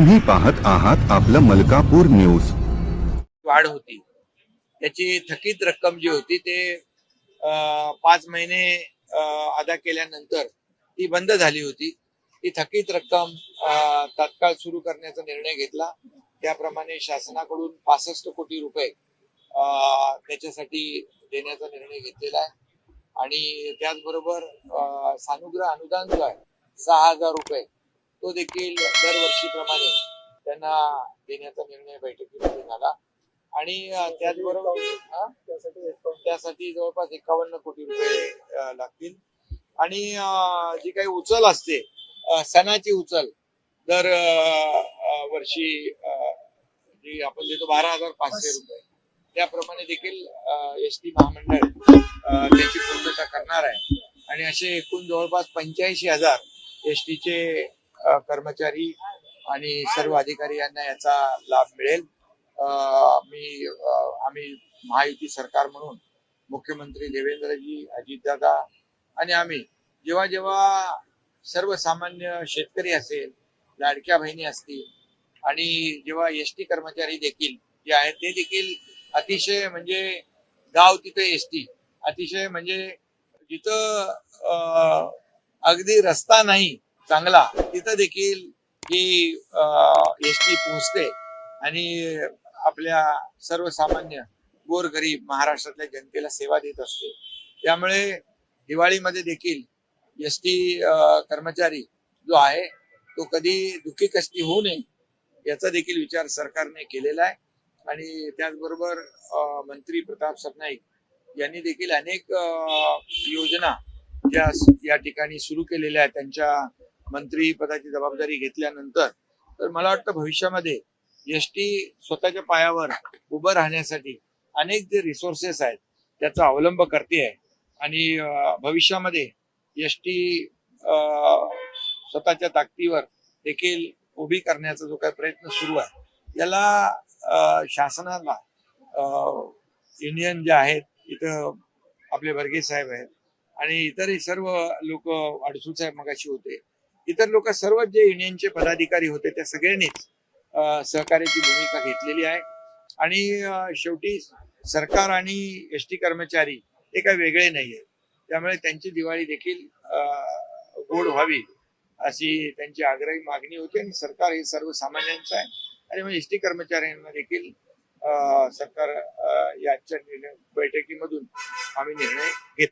तुम्ही पाहत आहात आपलं मलकापूर न्यूज. वाढ होती. त्याची थकीत रक्कम जी होती ते अं, पाच महिने अदा केल्यानंतर ती बंद झाली होती. ती थकीत रक्कम तात्काळ सुरू करण्याचा निर्णय घेतला. त्याप्रमाणे शासनाकडून पासष्ट कोटी रुपये त्याच्यासाठी देण्याचा निर्णय घेतलेला आहे. आणि त्याचबरोबर सानुग्रह अनुदान जो आहे सहा हजार रुपये तो देखील दरवर्षीप्रमाणे त्यांना देण्याचा निर्णय बैठकीमध्ये झाला. आणि त्याचबरोबर त्यासाठी जवळपास एकावन्न कोटी रुपये लागतील. आणि जी काही उचल असते सणाची उचल दर वर्षी जी आपण देतो बारा हजार पाचशे रुपये. त्याप्रमाणे देखील एस टी महामंडळ त्याची पूर्तता करणार आहे. आणि असे एकूण जवळपास पंच्याऐंशी हजार एस टीचे कर्मचारी आणि सर्व अधिकारी यांना याचा लाभ मिळेल. अं, मी आम्ही महायुती सरकार म्हणून मुख्यमंत्री देवेंद्रजी अजितदादा आणि आम्ही जेव्हा जेव्हा सर्वसामान्य शेतकरी असेल लाडक्या बहिणी असतील आणि जेव्हा एस टी कर्मचारी देखील जे आहेत ते देखील अतिशय म्हणजे गाव तिथं एस टी अतिशय म्हणजे जिथं अगदी रस्ता नाही चांगला. तिथं देखील ही एस टी पोहोचते आणि आपल्या सर्वसामान्य गोरगरीब महाराष्ट्रातल्या जनतेला सेवा देत असते. त्यामुळे दिवाळीमध्ये देखील एस टी कर्मचारी जो आहे तो कधी दुःखी कष्टी होऊ नये याचा देखील विचार सरकारने केलेला आहे. आणि त्याचबरोबर मंत्री प्रताप सरनाईक यांनी देखील अनेक योजना ज्या या ठिकाणी सुरू केलेल्या आहेत. त्यांच्या मंत्री पदाची जबाबदारी घेतल्यानंतर तर मला वाटतं भविष्यामध्ये एस टी स्वतःच्या पायावर उभं राहण्यासाठी अनेक जे रिसोर्सेस आहेत त्याचा अवलंब करते आहे. आणि भविष्यामध्ये एस टी स्वतःच्या ताकदीवर देखील उभी करण्याचा जो काही प्रयत्न सुरू आहे याला शासनाला युनियन जे आहेत इथं आपले वर्गे साहेब आहेत आणि इतरही सर्व लोक अडसूळ साहेब मगाशी होते. इतर लोक सर्व जे युनियनचे पदाधिकारी होते त्या सगळ्यांनीच सहकार्याची भूमिका घेतलेली आहे. आणि शेवटी सरकार आणि एस टी कर्मचारी हे काही वेगळे नाही आहे त्यामुळे त्यांची दिवाळी देखील अं, गोड व्हावी अशी त्यांची आग्रही मागणी होती आणि सरकार हे सर्वसामान्यांचं आहे. आणि मग एस टी कर्मचाऱ्यांना देखील सरकार याच्या निर्णय बैठकीमधून आम्ही निर्णय घेतला.